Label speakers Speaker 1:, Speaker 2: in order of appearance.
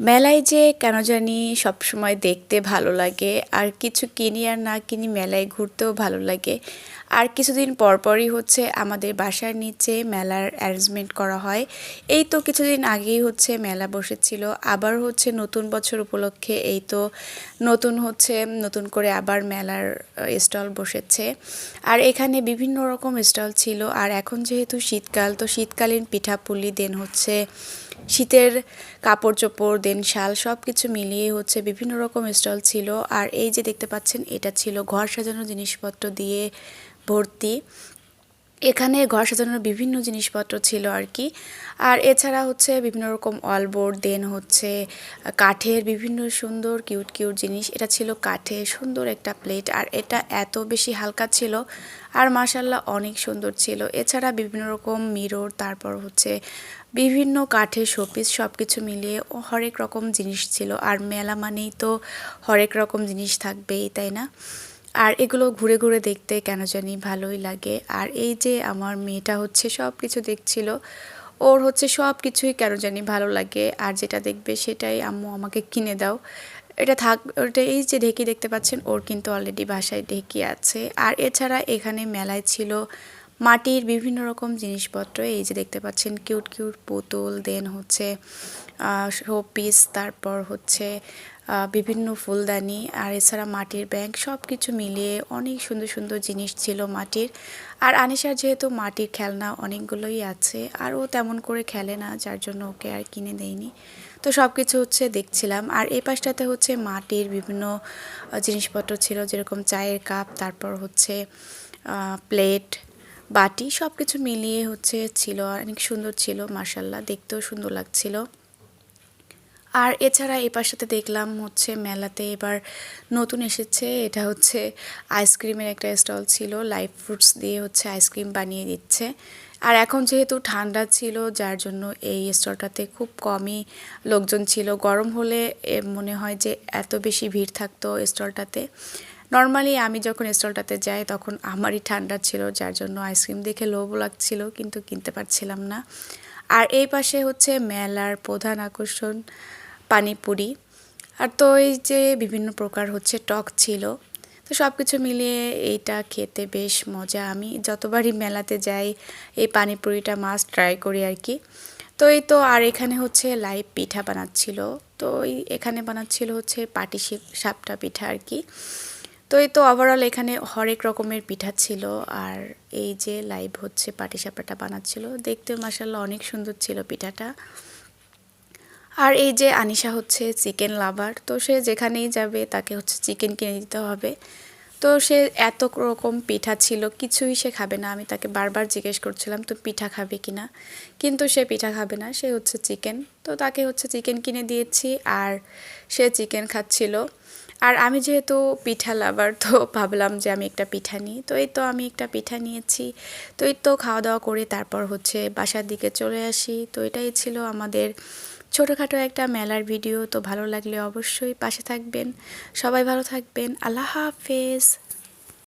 Speaker 1: মেলায় যে কেন জানি সবসময় দেখতে ভালো লাগে, আর কিছু কিনি আর না কিনি মেলায় ঘুরতেও ভালো লাগে। আর কিছুদিন পরপরই হচ্ছে আমাদের বাসার নিচে মেলার অ্যারেঞ্জমেন্ট করা হয়। এই তো কিছুদিন আগেই হচ্ছে মেলা বসেছিল, আবার হচ্ছে নতুন বছর উপলক্ষে এই তো নতুন হচ্ছে, নতুন করে আবার মেলার স্টল বসেছে। আর এখানে বিভিন্ন রকম স্টল ছিল, আর এখন যেহেতু শীতকাল, তো শীতকালীন পিঠাপুলি দেন হচ্ছে শীতের কাপড় চোপড় দেন শাল সব কিছু মিলিয়ে হচ্ছে বিভিন্ন রকম স্টল ছিল। আর এই যে দেখতে পাচ্ছেন, এটা ছিল ঘর সাজানো জিনিসপত্র দিয়ে ভর্তি। এখানে ঘর সাজানোর বিভিন্ন জিনিসপত্র ছিল আর কি। আর এছাড়া হচ্ছে বিভিন্ন রকম অলবোর্ড দেন হচ্ছে কাঠের বিভিন্ন সুন্দর কিউট কিউট জিনিস। এটা ছিল কাঠের সুন্দর একটা প্লেট আর এটা এত বেশি হালকা ছিল, আর মাসাল্লাহ অনেক সুন্দর ছিল। এছাড়া বিভিন্ন রকম মিরর তারপর হচ্ছে বিভিন্ন কাঠের শোপিস সব কিছু মিলিয়ে হরেক রকম জিনিস ছিল। আর মেলা মানেই তো হরেক রকম জিনিস থাকবেই, তাই না? আর এগুলো ঘুরে ঘুরে দেখতে কেন জানি ভালোই লাগে। আর এই যে আমার মেয়েটা হচ্ছে সব কিছু দেখছিল, ওর হচ্ছে সব কিছুই কেন জানি ভালো লাগে। আর যেটা দেখবে সেটাই, আম্মু, আমাকে কিনে দাও। এটা থাক, ওটা এই যে ঢেকি দেখতে পাচ্ছেন, ওর কিন্তু অলরেডি বাসায় ঢেকি আছে। আর এছাড়া এখানে মেলায় ছিল মাটির বিভিন্ন রকম জিনিসপত্র, এই যে দেখতে পাচ্ছেন কিউট কিউট পুতুল, দেন হচ্ছে শোপিস, তারপর হচ্ছে বিভিন্ন ফুলদানি আর এছাড়া মাটির ব্যাংক সব কিছু মিলিয়ে অনেক সুন্দর সুন্দর জিনিস ছিল মাটির। আর আনিসার যেহেতু মাটির খেলনা অনেকগুলোই আছে, আর ও তেমন করে খেলে না, যার জন্য ওকে আর কিনে দেয়নি। তো সব কিছু হচ্ছে দেখছিলাম। আর এই পাশটাতে হচ্ছে মাটির বিভিন্ন জিনিসপত্র ছিল, যেরকম চায়ের কাপ, তারপর হচ্ছে প্লেট, বাটি সব কিছু মিলিয়ে হচ্ছে ছিল, অনেক সুন্দর ছিল মার্শাল্লাহ দেখতেও সুন্দর লাগছিল। আর এছাড়া এই পাশটাতে দেখলাম হচ্ছে মেলাতে এবার নতুন এসেছে। এটা হচ্ছে আইসক্রিমের একটা স্টল ছিল লাইফ ফ্রুটস দিয়ে হচ্ছে আইসক্রিম বানিয়ে দিচ্ছে। আর এখন যেহেতু ঠান্ডা ছিল, যার জন্য এই স্টলটাতে খুব কমই লোকজন ছিল। গরম হলে মনে হয় যে এত বেশি ভিড় থাকতো স্টলটাতে। নর্মালি আমি যখন স্টলটাতে যাই, তখন আমারই ঠান্ডা ছিল, যার জন্য আইসক্রিম দেখে লোভ লাগছিল, কিন্তু কিনতে পারছিলাম না। আর এই পাশে হচ্ছে মেলার প্রধান আকর্ষণ পানিপুরি। আর তো এই যে বিভিন্ন প্রকার হচ্ছে টক ছিল, তো সব কিছু মিলিয়ে এইটা খেতে বেশ মজা। আমি যতবারই মেলাতে যাই, এই পানিপুরিটা মাছ ট্রাই করি আর কি। তো এই তো, আর এখানে হচ্ছে লাইভ পিঠা বানাচ্ছিল। তো এখানে বানাচ্ছিল হচ্ছে পাটি সাপটা পিঠা আর কি। তো এই তো ওভারঅল এখানে হরেক রকমের পিঠা ছিল আর এই যে লাইভ হচ্ছে পাটিসাপড়াটা বানাচ্ছিল দেখতে মাসাল্লাহ অনেক সুন্দর ছিল পিঠাটা। আর এই যে আনিশা হচ্ছে চিকেন লাভার তো সে যেখানেই যাবে তাকে হচ্ছে চিকেন কিনে দিতে হবে। তো সে এত রকম পিঠা ছিল, কিছুই সে খাবে না। আমি তাকে বারবার জিজ্ঞেস করছিলাম তো পিঠা খাবে কি না কিন্তু সে পিঠা খাবে না, সে হচ্ছে চিকেন তো তাকে হচ্ছে চিকেন কিনে দিয়েছি আর সে চিকেন খাচ্ছিল। আর আমি যেহেতু পিঠা লাভার তো ভাবলাম যে আমি একটা পিঠা নিই। তো এই তো আমি একটা পিঠা নিয়েছি। তো এই তো খাওয়া দাওয়া করে তারপর হচ্ছে বাসার দিকে চলে আসি। তো এটাই ছিল আমাদের ছোটোখাটো একটা মেলার ভিডিও তো ভালো লাগলে অবশ্যই পাশে থাকবেন। সবাই ভালো থাকবেন। আল্লাহ হাফেজ।